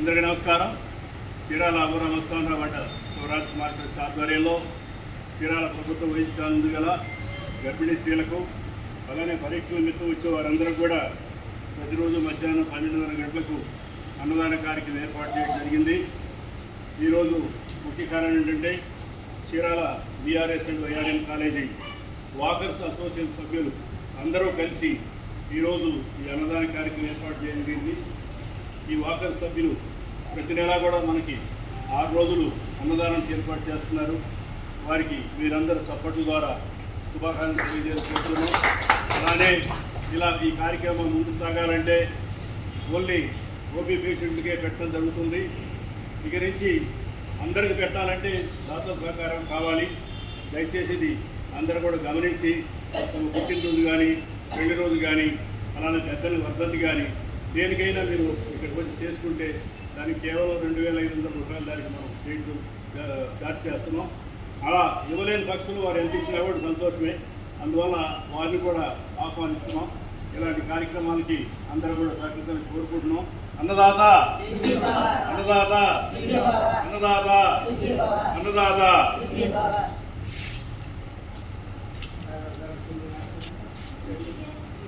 అందరికీ నమస్కారం. చీరాల అబురామస్వామిరావు వంట శివరాజ్ కుమార్ ఆధ్వర్యంలో చీరాల ప్రభుత్వ వైద్యాలు గల గర్భిణీ స్త్రీలకు అలానే పరీక్షల నిమిత్తం వచ్చే వారందరూ కూడా ప్రతిరోజు మధ్యాహ్నం పన్నెండున్నర గంటలకు అన్నదాన కార్యక్రమం ఏర్పాటు చేయడం జరిగింది. ఈరోజు ముఖ్య కారణం ఏంటంటే Chirala BRS and YRM college walkers association సభ్యులు అందరూ కలిసి ఈరోజు ఈ అన్నదాన కార్యక్రమం ఏర్పాటు చేయడం జరిగింది. ఈ వాకర్ సభ్యులు ప్రతి నెలా కూడా మనకి ఆరు రోజులు అన్నదానం ఏర్పాటు చేస్తున్నారు. వారికి మీరందరూ సపోర్టు ద్వారా శుభాకాంక్షలు తెలియజేసుకుంటున్నాం. అలానే ఇలా ఈ కార్యక్రమం ముందుకు సాగాలంటే ఓన్లీ ఓపీ పేషెంట్కే పెట్టడం జరుగుతుంది. ఇక నుంచి అందరికి పెట్టాలంటే దాత సహకారం కావాలి. దయచేసి ఇది అందరూ కూడా గమనించి తమ పుట్టినరోజు కానీ పెళ్ళి రోజు కానీ అలానే పెద్దల వర్ధంతి కానీ దేనికైనా మీరు ఇక్కడికి వచ్చి చేసుకుంటే దానికి కేవలం రెండు వేల ఐదు వందల రూపాయల దానికి మనం చేయడం చార్జ్ చేస్తున్నాం. అలా ఇవ్వలేని పక్షులు వారు ఎంత ఇచ్చినా కూడా సంతోషమే. అందువల్ల వారిని కూడా ఆహ్వానిస్తున్నాం. ఇలాంటి కార్యక్రమాలకి అందరూ కూడా సహకరించాలని కోరుకుంటున్నాం. అన్నదాత! అన్నదాత! అన్నదాత! అన్నదాత!